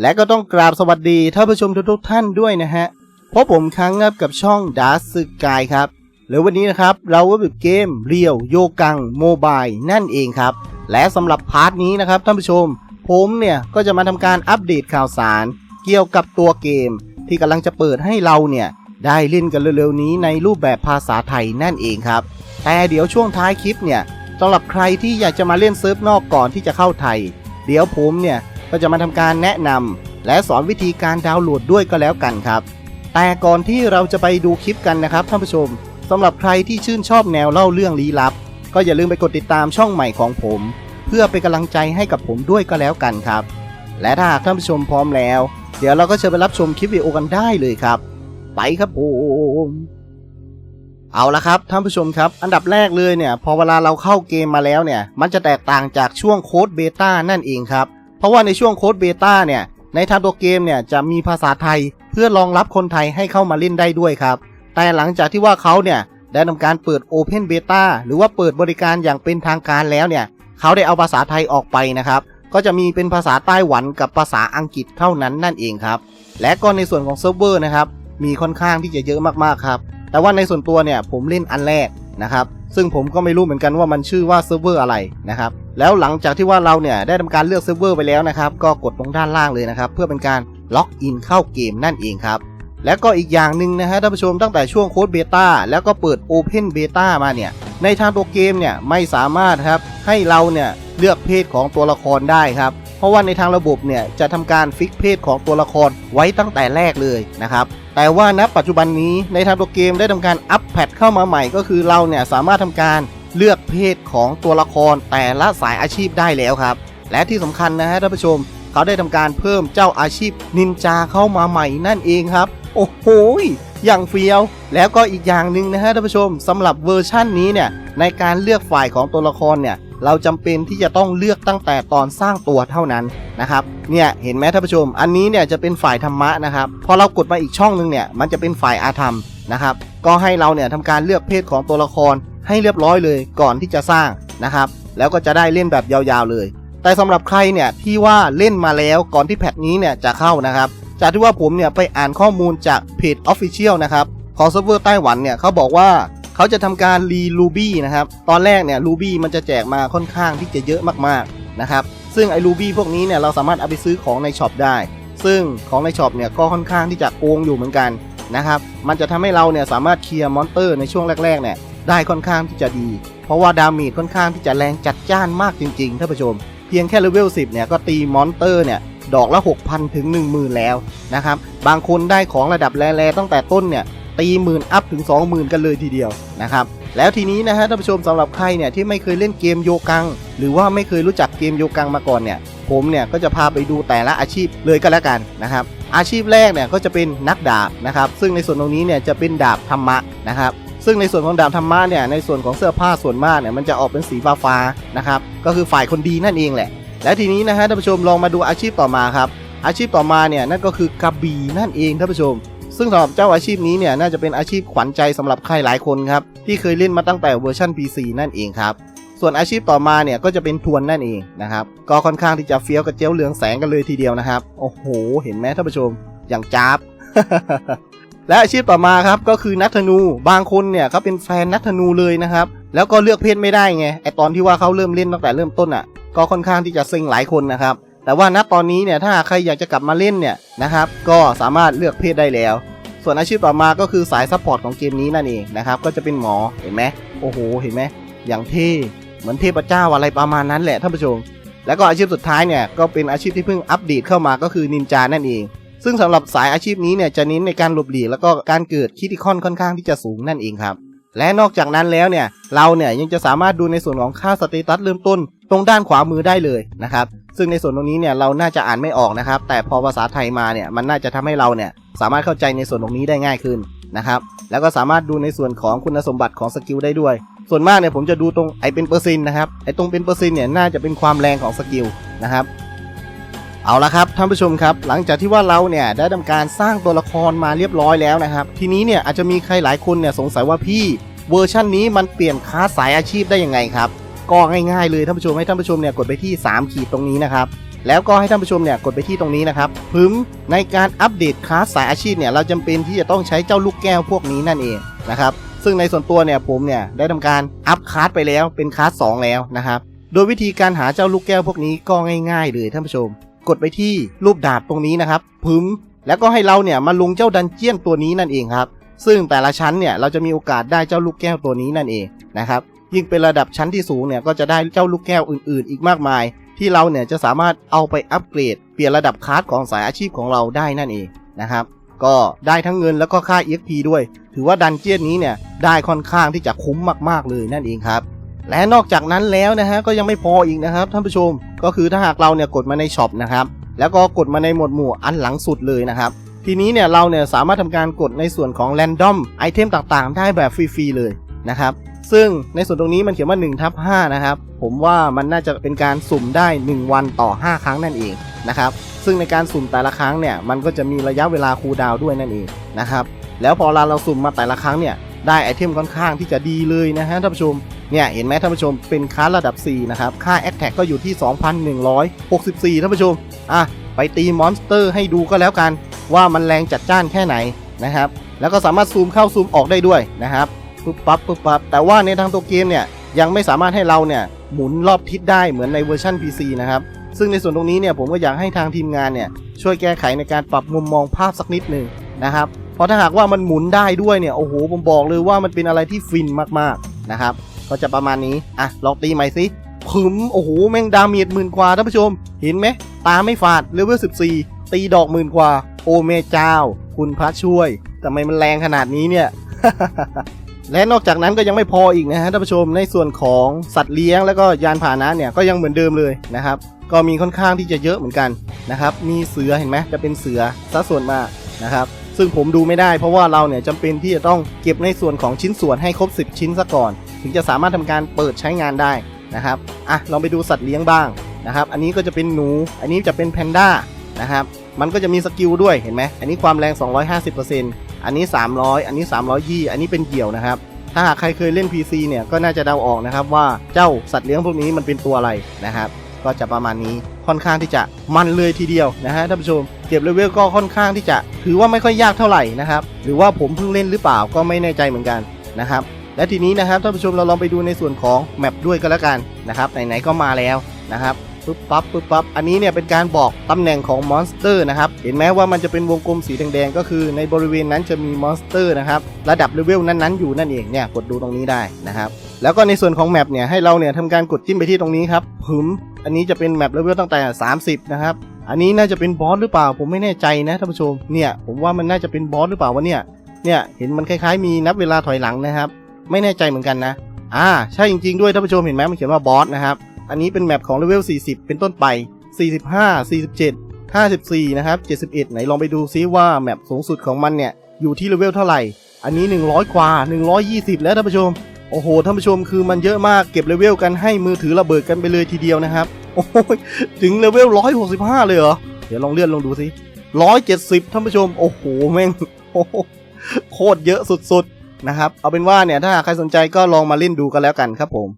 และก็ต้องกราบสวัสดีท่านผู้ชมทุกๆท่านด้วยนะฮะเพราะผมครั้งครับกับช่องดาร์สึกายครับแล้ววันนี้นะครับเราก็อยู่เกมเรียวโยกังโมบายนั่นเองครับ และสำหรับพาร์ทนี้นะครับท่านผู้ชม ผมเนี่ยก็จะมาทำการอัปเดตข่าวสาร เกี่ยวกับตัวเกม ที่กำลังจะเปิดให้เราเนี่ยได้เล่นกันเร็วๆนี้ในรูปแบบภาษาไทยนั่นเองครับ แต่เดี๋ยวช่วงท้ายคลิปเนี่ยสำหรับใครที่อยากจะมาเล่นเซิร์ฟนอกก่อนที่จะเข้าไทย เดี๋ยวผมเนี่ย ก็จะมาทำการแนะนำและสอนวิธีการดาวน์โหลดด้วยก็แล้วกันครับ แต่ก่อนที่เราจะไปดูคลิปกันนะครับท่านผู้ชมสำหรับใครที่ชื่นชอบแนวเล่าเรื่องลี้ลับ ก็อย่าลืมไปกดติดตามช่องใหม่ของผม เพื่อเป็นกำลังใจให้กับผมด้วยก็แล้วกันครับ และถ้าหากท่านผู้ชมพร้อมแล้ว เดี๋ยวเราก็เชิญไปรับชมคลิปวิดีโอกันได้เลยครับ ไปครับผมเอาละครับท่านผู้ชมครับอันดับแรกเลยเนี่ยพอเวลาเราเข้าเกมมาแล้วเนี่ยมันจะแตกต่างจากช่วงโค้ดเบต้านั่นเองครับ เพราะว่าในช่วงโค้ดเบต้าเนี่ย ในทางตัวเกมเนี่ยจะมีภาษาไทยเพื่อรองรับคนไทยให้เข้ามาเล่นได้ด้วยครับ แต่หลังจากที่ว่าเขาเนี่ยได้ทำการเปิด Open Beta หรือว่าเปิดบริการอย่างเป็นทางการแล้วเนี่ย เขาได้เอาภาษาไทยออกไปนะครับ ก็จะมีเป็นภาษาไต้หวันกับภาษาอังกฤษเท่านั้นนั่นเองครับ และก็ในส่วนของเซิร์ฟเวอร์นะครับ มีค่อนข้างที่จะเยอะมากๆครับ แต่ว่าในส่วนตัวเนี่ยผมเล่นอันแรกนะครับ ซึ่งผมก็ไม่รู้เหมือนกันว่ามันชื่อว่าเซิร์ฟเวอร์อะไรนะครับ แล้วหลังจากที่ว่าเราเนี่ยได้ทำการเลือกเซิร์ฟเวอร์ไปแล้วนะครับก็กดตรงด้านล่างเลยนะครับ เพื่อเป็นการล็อกอินเข้าเกมนั่นเองครับและก็อีกอย่างหนึ่งนะฮะท่านผู้ชมตั้งแต่ช่วงโค้ดเบต้าแล้วก็เปิด Open Beta มาเนี่ยในทางตัวเกมเนี่ยไม่สามารถครับให้เราเนี่ยเลือกเพศของตัวละครได้ครับ เพราะว่าในทางระบบเนี่ยจะทำการฟิกเพศของตัวละครไว้ตั้งแต่แรกเลยนะครับแต่ว่าณปัจจุบันนี้ในทางตัวเกมได้ทำการอัปแพทเข้ามาใหม่ก็คือเราเนี่ยสามารถทำการ เลือกเพศของตัวละครแต่ละสายอาชีพได้แล้วครับ และที่สำคัญนะฮะท่านผู้ชม เขาได้ทำการเพิ่มเจ้าอาชีพนินจาเข้ามาใหม่นั่นเองครับ โอ้โหอย่างเฟี้ยว แล้วก็อีกอย่างหนึ่งนะฮะท่านผู้ชมสำหรับเวอร์ชั่นนี้เนี่ยในการเลือกฝ่ายของตัวละครเนี่ยเราจำเป็นที่จะต้องเลือกตั้งแต่ตอนสร้างตัวเท่านั้นนะครับเนี่ยเห็นไหมท่านผู้ชม อันนี้เนี่ยจะเป็นฝ่ายธรรมะนะครับพอเรากดมาอีกช่องหนึงเนี่ยมันจะเป็นฝ่ายอาธรรม นะครับ ก็ให้เราเนี่ยทำการเลือกเพศของตัวละครให้เรียบร้อยเลยก่อนที่จะสร้างนะครับ แล้วก็จะได้เล่นแบบยาวๆเลย แต่สำหรับใครเนี่ยที่ว่าเล่นมาแล้วก่อนที่แพทนี้เนี่ยจะเข้านะครับ จากที่ว่าผมเนี่ยไปอ่านข้อมูลจากเพจ Official นะครับของเซิร์ฟเวอร์ไต้หวันเนี่ยเขาบอกว่าเขาจะทำการรีลูบี้นะครับ ตอนแรกเนี่ยลูบี้มันจะแจกมาค่อนข้างที่จะเยอะมากๆนะครับ ซึ่งไอ้ลูบี้พวกนี้เนี่ยเราสามารถเอาไปซื้อของในช็อปได้ ซึ่งของในช็อปเนี่ยก็ค่อนข้างที่จะโกงอยู่เหมือนกัน นะครับ มันจะทำให้เราเนี่ยสามารถเคลียร์มอนเตอร์ในช่วงแรกๆเนี่ยได้ค่อนข้างที่จะดี เพราะว่าดาเมจค่อนข้างที่จะแรงจัดจ้านมากจริงๆท่านผู้ชม เพียงแค่เลเวล10เนี่ยก็ตีมอนเตอร์เนี่ยดอกละ 6,000 ถึง 10,000 แล้วนะครับ บางคนได้ของระดับแร่ๆตั้งแต่ต้นเนี่ยตีหมื่นอัพถึง 20,000 กันเลยทีเดียวนะครับแล้วทีนี้นะฮะท่านผู้ชมสำหรับใครเนี่ยที่ไม่เคยเล่นเกมโยกัง หรือว่าไม่เคยรู้จักเกมโยกังมาก่อนเนี่ย ผมเนี่ยก็จะพาไปดูแต่ละอาชีพเลยก็แล้วกันนะครับ อาชีพแรกเนี่ยก็จะเป็นนักดาบนะครับ ซึ่งในส่วนตรงนี้เนี่ยจะเป็นดาบธรรมะนะครับ ซึ่งในส่วนของดาบธรรมะเนี่ยในส่วนของเสื้อผ้าส่วนมากเนี่ยมันจะออกเป็นสีฟ้าฟ้าๆนะครับ ก็คือฝ่ายคนดีนั่นเองแหละ และทีนี้นะฮะท่านผู้ชมลองมาดูอาชีพต่อมาครับ อาชีพต่อมาเนี่ยนั่นก็คือกระบี่นั่นเองท่านผู้ชมซึ่งสำหรับเจ้าอาชีพนี้เนี่ยน่าจะเป็นอาชีพขวัญใจสำหรับใครหลายคนครับ ที่เคยเล่นมาตั้งแต่เวอร์ชัน PC นั่นเองครับ ส่วนอาชีพต่อมาเนี่ยก็จะเป็นทวนนั่นเองนะครับ ก็ค่อนข้างที่จะเฟี้ยวกับเจียวเหลืองแสงกันเลยทีเดียวนะครับ โอ้โห เห็นไหมท่านผู้ชม อย่างจ้าบ และอาชีพต่อมาครับก็คือนักธนู บางคนเนี่ยเขาเป็นแฟนนักธนูเลยนะครับ แล้วก็เลือกเพศไม่ได้ไง ไอตอนที่ว่าเขาเริ่มเล่นตั้งแต่เริ่มต้นอะ ก็ค่อนข้างที่จะเซ็งหลายคนนะครับ แต่ว่าณตอนนี้เนี่ยถ้าใครอยากจะกลับมาเล่นเนี่ยนะครับ ก็สามารถเลือกเพศได้แล้วส่วนอาชีพต่อมาก็คือสายซัพพอร์ตของเกมนี้นั่นเองนะครับ ก็จะเป็นหมอเห็นไหมโอ้โห เห็นไหมอย่างเท่ เหมือนเทพเจ้าอะไรประมาณนั้นแหละท่านผู้ชม แล้วก็อาชีพสุดท้ายเนี่ยก็เป็นอาชีพที่เพิ่งอัปเดตเข้ามาก็คือนินจานั่นเอง ซึ่งสำหรับสายอาชีพนี้เนี่ยจะเน้นในการหลบหลีกแล้วก็การเกิดคิติคอนค่อนข้างที่จะสูงนั่นเองครับและนอกจากนั้นแล้วเนี่ยเราเนี่ยยังจะสามารถดูในส่วนของค่าสเตตัสเริ่มต้น ตรงด้านขวามือได้เลยนะครับซึ่งในส่วนตรงนี้เนี่ยเราน่าจะอ่านไม่ออกนะครับ แต่พอภาษาไทยมาเนี่ยมันน่าจะทำให้เราเนี่ยสามารถเข้าใจในส่วนตรงนี้ได้ง่ายขึ้นนะครับแล้วก็สามารถดูในส่วนของคุณสมบัติของสกิลได้ด้วย ส่วนมากเนี่ยผมจะดูตรงไอเป็นเปอร์เซ็นต์นะครับไอตรงเป็นเปอร์เซ็นต์เนี่ยน่าจะเป็นความแรงของสกิลนะครับเอาละครับท่านผู้ชมครับ หลังจากที่ว่าเราเนี่ยได้ทำการสร้างตัวละครมาเรียบร้อยแล้วนะครับ ทีนี้เนี่ยอาจจะมีใครหลายคนเนี่ยสงสัยว่าพี่เวอร์ชันนี้มันเปลี่ยนคลาสายอาชีพได้ยังไงครับก็ง่ายๆเลยท่านผู้ชมให้ท่านผู้ชมเนี่ยกดไปที่ 3 ขีดตรงนี้นะครับแล้วก็ให้ท่านผู้ชมเนี่ยกดไปที่ตรงนี้นะครับพึมในการอัปเดตคลาสสายอาชีพเนี่ยเราจำเป็นที่จะต้องใช้เจ้าลูกแก้วพวกนี้นั่นเองนะครับ ซึ่งในส่วนตัวเนี่ยผมเนี่ยได้ทำการอัพคลาสไปแล้วเป็นคลาสแล้วนะครับโดยวิธีการหาเจ้าลูกแก้วพวกนี้ก็ง่าย ๆ เลยท่านผู้ชม กดไปที่รูปดาบตรงนี้นะครับพึมแล้วก็ให้เราเนี่ยมาลงเจ้าดันเจียนตัวนี้นั่นเองครับ ซึ่งแต่ละชั้นเนี่ยเราจะมีโอกาสได้เจ้าลูกแก้วตัวนี้นั่นเองนะครับยิ่งเป็นระดับชั้นที่สูงเนี่ยก็จะได้เจ้าลูกแก้วอื่นๆ อีกมากมาย ที่เราเนี่ยจะสามารถเอาไปอัปเกรด เปลี่ยนระดับคลาสของสายอาชีพของเราได้นั่นเองนะครับ ก็ได้ทั้งเงินแล้วก็ค่า EXP ด้วย ถือว่าดันเจียนนี้เนี่ยได้ค่อนข้างที่จะคุ้มมากๆเลยนั่นเองครับ และนอกจากนั้นแล้วนะฮะก็ยังไม่พออีกนะครับท่านผู้ชม ก็คือถ้าหากเราเนี่ยกดมาในช็อปนะครับแล้วก็กดมาในหมวดหมู่อันหลังสุดเลยนะครับทีนี้เนี่ยเราเนี่ยสามารถทำการกดในส่วนของแรนดอมไอเทมต่างๆ ได้แบบฟรีๆเลย นะครับ ซึ่งในส่วนตรงนี้มันเขียนว่า1ทับ5นะครับ ผมว่ามันน่าจะเป็นการสุ่มได้ 1 วันต่อ 5 ครั้งนั่นเองนะครับ ซึ่งในการสุ่มแต่ละครั้งเนี่ย มันก็จะมีระยะเวลาคูลดาวด้วยนั่นเองนะครับ แล้วพอเราเราสุ่มมาแต่ละครั้งเนี่ย ได้ไอเทมค่อนข้างที่จะดีเลยนะฮะท่านผู้ชม เนี่ยเห็นไหมท่านผู้ชมเป็นคลาสระดับ 4 นะครับ ค่า a t t a c ก็อยู่ที่ 2,164ท่านผู้ชม อะ ไปตีมอนสเตอร์ให้ดูก็แล้วกัน ว่ามันแรงจัดจ้านแค่ไหนนะครับ แล้วก็สามารถซูมเข้าซูมออกได้ด้วยนะครับ ปุ๊บปั๊บปุ๊บปั๊บแต่ว่าในทางตัวเกมเนี่ยยังไม่สามารถให้เราเนี่ยหมุนรอบทิศได้เหมือนในเวอร์ชัน PC นะครับซึ่งในส่วนตรงนี้เนี่ยผมก็อยากให้ทางทีมงานเนี่ยช่วยแก้ไขในการปรับมุมมองภาพสักนิดหนึ่งนะครับเพราะถ้าหากว่ามันหมุนได้ด้วยเนี่ยโอ้โหผมบอกเลยว่ามันเป็นอะไรที่ฟินมากๆนะครับก็จะประมาณนี้อะลองตีใหม่สิผึมโอ้โหแม่งดาเมียดหมื่นกว่าท่านผู้ชม เห็นไหมตาไม่ฝาดเลเวล14 ตีดอกหมื่นกว่า โอเมเจ้า คุณพระช่วยทำไมมันแรงขนาดนี้เนี่ย และนอกจากนั้นก็ยังไม่พออีกนะฮะท่านผู้ชมในส่วนของสัตว์เลี้ยงแล้วก็ยานพาหนะเนี่ยก็ยังเหมือนเดิมเลยนะครับ ก็มีค่อนข้างที่จะเยอะเหมือนกันนะครับ มีเสือเห็นไหมจะเป็นเสือซะส่วนมากนะครับ ซึ่งผมดูไม่ได้เพราะว่าเราเนี่ยจำเป็นที่จะต้องเก็บในส่วนของชิ้นส่วนให้ครบ 10 ชิ้นซะก่อน ถึงจะสามารถทำการเปิดใช้งานได้นะครับอะลองไปดูสัตว์เลี้ยงบ้างนะครับ อันนี้ก็จะเป็นหนู อันนี้จะเป็นแพนด้านะครับ มันก็จะมีสกิลด้วยเห็นไหมอันนี้ความแรง 250% อันนี้ 300 อันนี้ 300ยี่อันนี้เป็นเหี่ยวนะครับ ถ้าหากใครเคยเล่น PC เนี่ยก็น่าจะเดาออกนะครับว่าเจ้าสัตว์เลี้ยงพวกนี้มันเป็นตัวอะไรนะครับ ก็จะประมาณนี้ค่อนข้างที่จะมันเลยทีเดียวนะฮะท่านผู้ชมเก็บเลเวลก็ค่อนข้างที่จะ ถือว่าไม่ค่อยยากเท่าไหร่นะครับ หรือว่าผมเพิ่งเล่นหรือเปล่าก็ไม่แน่ใจเหมือนกันนะครับและทีนี้นะครับท่านผู้ชมเราลองไปดูในส่วนของแมปด้วยก็แล้วกันนะครับไหนๆก็มาแล้วนะครับ ปึ๊บปั๊บปึ๊บปั๊บอันนี้เนี่ยเป็นการบอกตำแหน่งของมอนสเตอร์นะครับเห็นไหมว่ามันจะเป็นวงกลมสีแดงๆก็คือในบริเวณนั้นจะมีมอนสเตอร์นะครับระดับเลเวลนั้นๆอยู่นั่นเองเนี่ยกดดูตรงนี้ได้นะครับแล้วก็ในส่วนของแมปเนี่ยให้เราเนี่ยทำการกดจิ้มไปที่ตรงนี้ครับหึมอันนี้จะเป็นแมปเลเวลตั้งแต่ 30 นะครับอันนี้น่าจะเป็นบอสหรือเปล่า ผมไม่แน่ใจนะท่านผู้ชมเนี่ยผมว่ามันน่าจะเป็นบอสหรือเปล่าวะเนี่ยเนี่ยเห็นมันคล้ายๆ มีนับเวลาถอยหลังนะครับ ไม่แน่ใจเหมือนกันนะอ่าใช่จริงๆด้วยท่านผู้ชมเห็นไหมมันเขียนว่าบอสนะครับ อันนี้เป็นแมปของเลเวล 40 เป็นต้นไป 45 47 54 นะครับ 71 ไหนลองไปดูซิว่าแมปสูงสุดของมันเนี่ย อยู่ที่เลเวลเท่าไหร่ อันนี้ 100 กว่า 120 แล้วท่านผู้ชม โอ้โห ท่านผู้ชมคือมันเยอะมากเก็บเลเวลกันให้มือถือระเบิดกันไปเลยทีเดียวนะครับ โอ้ยถึงเลเวล 165 เลยเหรอ เดี๋ยวลองเลื่อนลงดูสิ170 ท่านผู้ชม โอ้โห แม่งโโคตรเยอะสุดๆ นะครับ เอาเป็นว่าเนี่ยถ้าใครสนใจก็ลองมาเล่นดูกันแล้วกันครับผม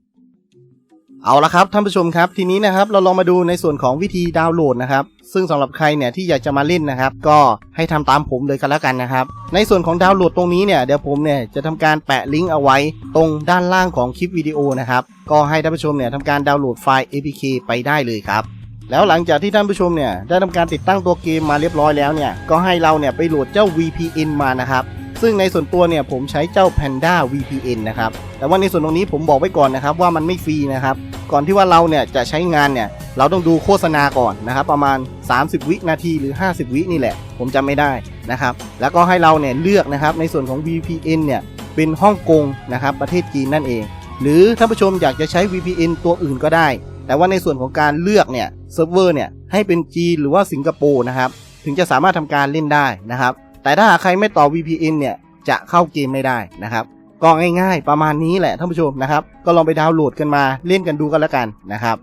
เอาละครับท่านผู้ชมครับทีนี้นะครับเราลองมาดูในส่วนของวิธีดาวน์โหลดนะครับซึ่งสำหรับใครเนี่ยที่อยากจะมาเล่นนะครับ ก็ให้ทำตามผมเลยกันแล้วกันนะครับ ในส่วนของดาวน์โหลดตรงนี้เนี่ยเดี๋ยวผมเนี่ยจะทำการแปะลิงก์เอาไว้ตรงด้านล่างของคลิปวิดีโอนะครับก็ให้ท่านผู้ชมเนี่ยทำการดาวน์โหลดไฟล์ APK ไปได้เลยครับแล้วหลังจากที่ท่านผู้ชมเนี่ยได้ทำการติดตั้งตัวเกมมาเรียบร้อยแล้วเนี่ยก็ให้เราเนี่ยไปโหลดเจ้า VPN มานะครับ ซึ่งในส่วนตัวเนี่ยผมใช้เจ้า Panda VPN นะครับแต่ว่าในส่วนตรงนี้ผมบอกไว้ก่อนนะครับว่ามันไม่ฟรีนะครับก่อนที่ว่าเราเนี่ยจะใช้งานเนี่ยเราต้องดูโฆษณาก่อนนะครับประมาณ 30 วินาทีหรือ 50 วินี่แหละ ผมจำไม่ได้นะครับแล้วก็ให้เราเนี่ยเลือกนะครับในส่วนของ VPN เนี่ยเป็นฮ่องกงนะครับประเทศจีนนั่นเอง หรือท่านผู้ชมอยากจะใช้ VPN ตัวอื่นก็ได้ แต่ว่าในส่วนของการเลือกเนี่ยเซิร์ฟเวอร์เนี่ยให้เป็นจีนหรือว่าสิงคโปร์นะครับถึงจะสามารถทำการเล่นได้นะครับ แต่ถ้าหากใครไม่ต่อ VPN เนี่ยจะเข้าเกมไม่ได้นะครับ ก็ง่ายๆ ประมาณนี้แหละท่านผู้ชมนะครับ ก็ลองไปดาวน์โหลดกันมาเล่นกันดูกันแล้วกันนะครับ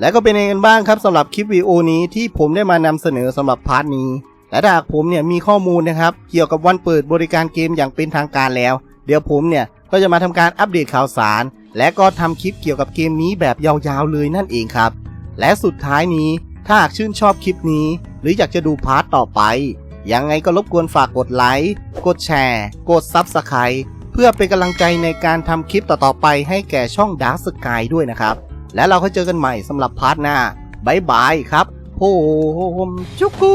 และก็เป็นยังไงกันบ้างครับสำหรับคลิปวิดีโอนี้ที่ผมได้มานำเสนอสำหรับพาร์ทนี้ และถ้าหากผมเนี่ยมีข้อมูลนะครับ เกี่ยวกับวันเปิดบริการเกมอย่างเป็นทางการแล้ว เดี๋ยวผมเนี่ยก็จะมาทำการอัปเดตข่าวสาร และก็ทำคลิปเกี่ยวกับเกมนี้แบบยาวๆเลยนั่นเองครับ และสุดท้ายนี้ถ้าหากชื่นชอบคลิปนี้ หรืออยากจะดูพาร์ทต่อไป ยังไงก็รบกวนฝากกดไลค์ กดแชร์ กดซับสไครต์เพื่อเป็นกำลังใจในการทำคลิปต่อๆไปให้แก่ช่อง Dark Sky ด้วยนะครับ และเราก็เจอกันใหม่สำหรับพาร์ทหน้าบายบายครับ โฮมจุกกู